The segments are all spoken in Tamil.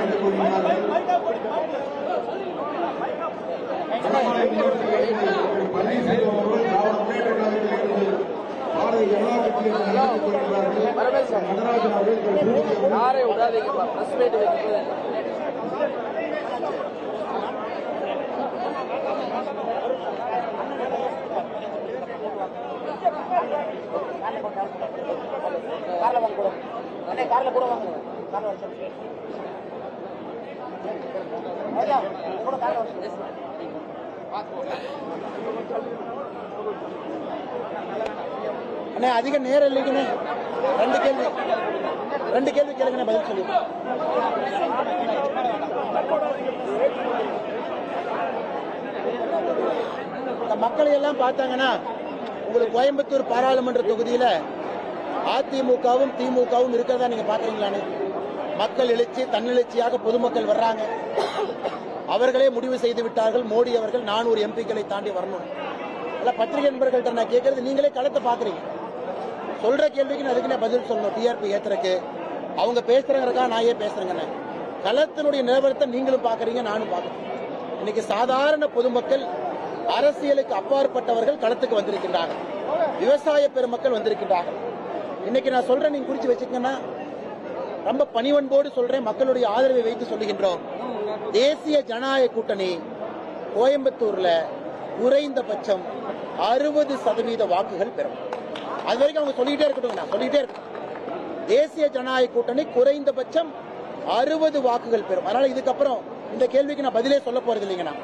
நடத்திக் கொள்கிறார்கள் பன்னீர்செல்வம் அவர்கள் திராவிட முன்னேற்ற கழகத்திலிருந்து பாரதிய ஜனதா நடராஜன் அவர்கள் கூட வாங்க. காரில் வாங்க ஐயா, கூட கார்ல வாங்க அண்ணே அதிக நேரம் இல்லைங்கண்ணே. ரெண்டு கேள்வி. ரெண்டு கேள்வி கேளுங்கண்ணே பதில் சொல்லி. இந்த மக்களை எல்லாம் பார்த்தாங்கன்னா உங்களுக்கு கோயம்புத்தூர் பாராளுமன்ற தொகுதியில அதிமுகவும் திமுகவும் இருக்கிறதா நீங்க பாக்குறீங்களான்னு மக்கள் எழுச்சி தன்னெழுச்சியாக பொதுமக்கள் வர்றாங்க. அவர்களே முடிவு செய்து விட்டார்கள். மோடி அவர்கள் நானூறு எம்பிக்களை தாண்டி வரணும். இல்ல பத்திரிகை நண்பர்கள்ட்ட நான் கேட்கறது நீங்களே களத்தை பாக்குறீங்க சொல்ற கேள்விக்கு நான் பதில் சொல்லணும்? டிஆர்பி ஏத்துறதுக்கு. அவங்க பேசுறவங்களுக்கா நான் ஏன் பேசுறேங்கண்ணே. களத்தினுடைய நிலவரத்தை நீங்களும் பாக்குறீங்க நானும் பாக்குறேன் இன்னைக்கு சாதாரண பொதுமக்கள் அரசியலுக்கு அப்பாற்பட்டவர்கள் களத்துக்கு வந்திருக்கின்றார்கள். விவசாய பெருமக்கள் வந்திருக்கின்றார்கள். இன்னைக்கு நான் சொல்றேன் நீங்க குறிச்சு வச்சுக்கன்னா ரொம்ப பணிவன்போடு சொல்றேன் மக்களுடைய ஆதரவை வைத்து சொல்லுகின்றோம். தேசிய ஜனநாயக கூட்டணி கோயம்புத்தூர்ல குறைந்தபட்சம் அறுபது சதவீத வாக்குகள் பெறும். அது வரைக்கும் அவங்க சொல்லிக்கிட்டே இருக்கட்டும் நான் சொல்லிட்டே இருக்கேன். தேசிய ஜனநாயக கூட்டணி குறைந்தபட்சம் அறுபது வாக்குகள் பெறும். அதனால இதுக்கப்புறம் இந்த கேள்விக்கு நான் பதிலே சொல்ல போறது இல்லைங்கண்ணா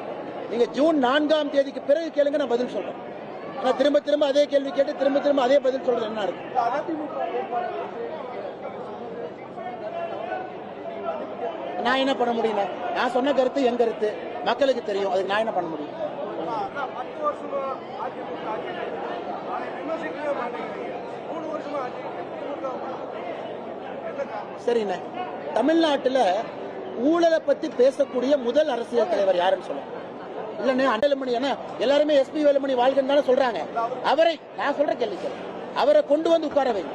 நீங்க ஜூன் நான்காம் தேதிக்கு பிறகு கேளுங்க நான் பதில் சொல்றேன். ஆனா திரும்ப திரும்ப அதே கேள்வி கேட்டு திரும்ப திரும்ப அதே பதில் சொல்றது என்ன இருக்கு? நான் என்ன பண்ண முடியல நான் சொன்ன கருத்து என் கருத்து. மக்களுக்கு தெரியும் அதுக்கு நான் என்ன பண்ண முடியும்? சரிண்ண. சரிண்ணே தமிழ்நாட்டுல ஊழலை பத்தி பேசக்கூடிய முதல் அரசியல் தலைவர் யாருன்னு சொல்லுங்க. இல்லண்ணே அண்டலமணி என்ன? எல்லாருமே எஸ்பி வேலுமணி வாழ்கன்னு தானே சொல்றாங்க. அவரை நான் சொல்ற கேள்வி அவரை கொண்டு வந்து உட்கார வைங்க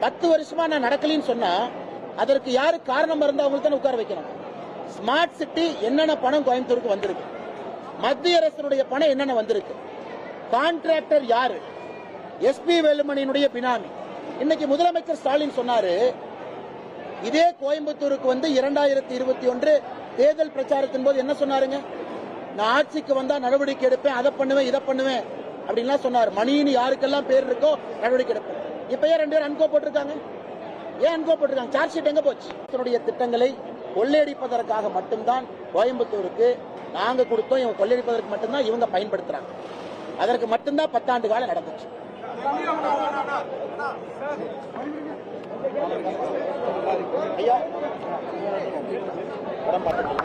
பத்து வருஷமா நான் நடக்கலைன்னு சொன்னா அதற்கு யாரு காரணம் இருந்தா அவங்களுக்கு உட்கார வைக்கணும். ஸ்மார்ட் சிட்டி என்னென்ன பணம் கோயம்புத்தூருக்கு வந்திருக்கு? மத்திய அரசினுடைய பணம் என்னென்ன வந்திருக்கு? கான்ட்ராக்டர் யாரு? எஸ்பி வேலுமணியினுடைய பினாமி. இன்னைக்கு முதலமைச்சர் ஸ்டாலின் சொன்னாரு இதே கோயம்புத்தூருக்கு வந்து இரண்டாயிரத்தி இருபத்தி ஒன்று தேர்தல் பிரச்சாரத்தின் போது என்ன சொன்னாருங்க? நான் ஆட்சிக்கு வந்தா நடவடிக்கை எடுப்பேன் அதை பண்ணுவேன் இதை பண்ணுவேன் அப்படின்லாம் சொன்னார். மணின்னு யாருக்கெல்லாம் பேர் இருக்கோ நடவடிக்கை எடுப்பேன். இப்ப ஏன் ரெண்டு பேரும் அன்கோ போட்டிருக்காங்க. ஏன் போட்டிருக்காங்க சார்ஜ் ஷீட் எங்க போச்சு? தன்னுடைய திட்டங்களை கொள்ளையடிப்பதற்காக மட்டும்தான் கோயம்புத்தூருக்கு நாங்க கொடுத்தோம். இவங்க கொள்ளையடிப்பதற்கு மட்டும்தான் இவங்க பயன்படுத்துறாங்க. அதற்கு மட்டும்தான் பத்தாண்டு காலம் நடந்துச்சு. ஐயா படம்